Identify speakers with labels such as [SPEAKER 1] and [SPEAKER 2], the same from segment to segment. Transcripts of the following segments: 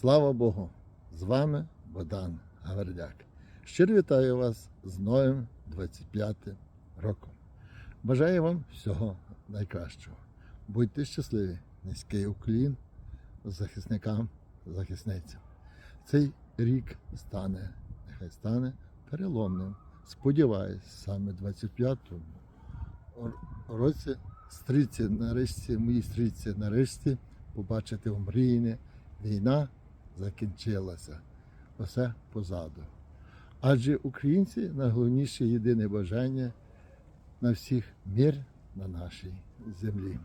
[SPEAKER 1] Слава Богу! З вами Богдан Гавридяк. Щиро вітаю вас з новим 25 роком. Бажаю вам всього найкращого. Будьте щасливі, низький уклін захисникам, захисницям. Цей рік стане, нехай стане переломним. Сподіваюсь, саме 25-му році стрільці нарешті, мої стрільці нарешті побачити омріяне. Війна закінчилася. Усе позаду. Адже українці найголовніше єдине бажання на всіх мир на нашій землі.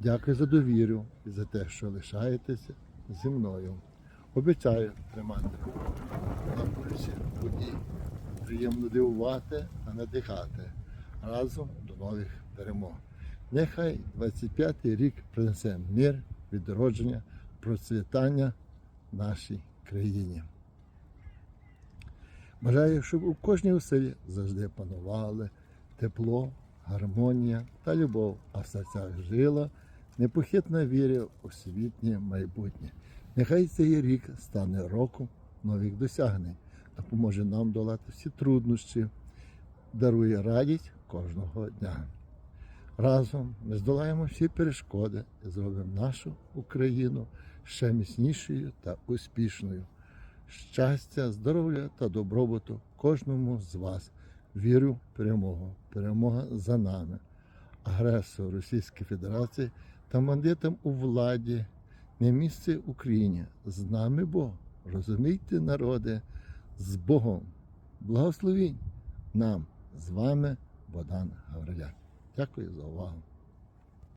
[SPEAKER 1] Дякую за довіру і за те, що лишаєтеся зі мною. Обіцяю тримати на пульсі подій, приємно дивувати та надихати разом до нових перемог. Нехай 25-й рік принесе мир, відродження, процвітання нашій країні. Бажаю, щоб у кожній оселі завжди панували тепло, гармонія та любов, а в серцях жила непохитна віра у світнє майбутнє. Нехай цей рік стане роком нових досягнень, допоможе нам долати всі труднощі, дарує радість кожного дня. Разом ми здолаємо всі перешкоди і зробимо нашу Україну ще міцнішою та успішною. Щастя, здоров'я та добробуту кожному з вас. Вірю в перемогу. Перемога за нами. Агресор Російської Федерації та бандитам у владі не місце Україні. З нами Бог. Розумійте, народи, з Богом. Благословінь нам з вами Богдан Гавриляк. Дякую за увагу.